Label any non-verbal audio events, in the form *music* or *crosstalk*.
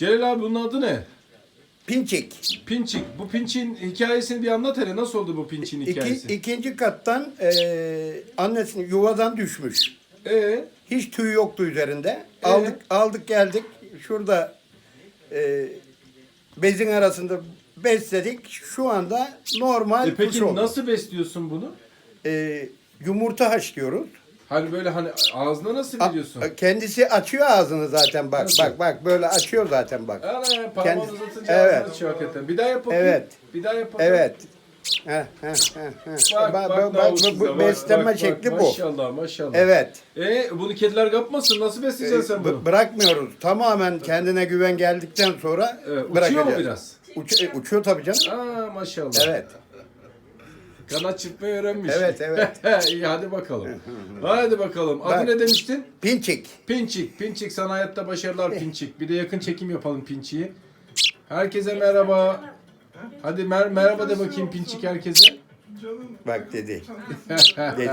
Celal abi bunun adı ne? Pinçik. Pinçik. Bu pinçin hikayesini bir anlat hele. Nasıl oldu bu pinçin İki, hikayesi? ikinci kattan eee annesinin yuvadan düşmüş. Ee, Hiç tüy yoktu üzerinde. Aldık aldık geldik. Şurada eee bezin arasında besledik. Şu anda normal e kuş peki oldu. nasıl besliyorsun bunu? Eee, yumurta haşlıyoruz. Hani böyle hani ağzına nasıl veriyorsun? kendisi açıyor ağzını zaten bak Nasıl? bak bak böyle açıyor zaten bak. Ana parmağını Kendi- uzatınca Evet. ağzına açıyor hakikaten. Bir daha yap bakayım. Evet. Bir daha yap bakayım. Evet. Heh, heh, heh, heh. Bak, Bak, bak, bu bak, bak. şekli bu. Maşallah maşallah. Evet. E bunu kediler kapmasın. Nasıl besleyeceksin sen Ee, bunu? bı- bırakmıyoruz. Tamamen kendine güven geldikten sonra Evet, uçuyor bırakacağız. mu biraz? Uç- e, uçuyor tabii canım. Aa maşallah. Evet. Kanat çırpmayı öğrenmiş. Evet, evet. *laughs* İyi hadi bakalım. *laughs* hadi bakalım. Adı Bak. ne demiştin? Pinçik. Pinçik. Pinçik sana hayatta başarılar Pinçik. Bir de yakın çekim yapalım Pinçik'i. Herkese merhaba. Hadi mer- merhaba de bakayım Pinçik herkese. Bak dedi. *laughs* Dedi.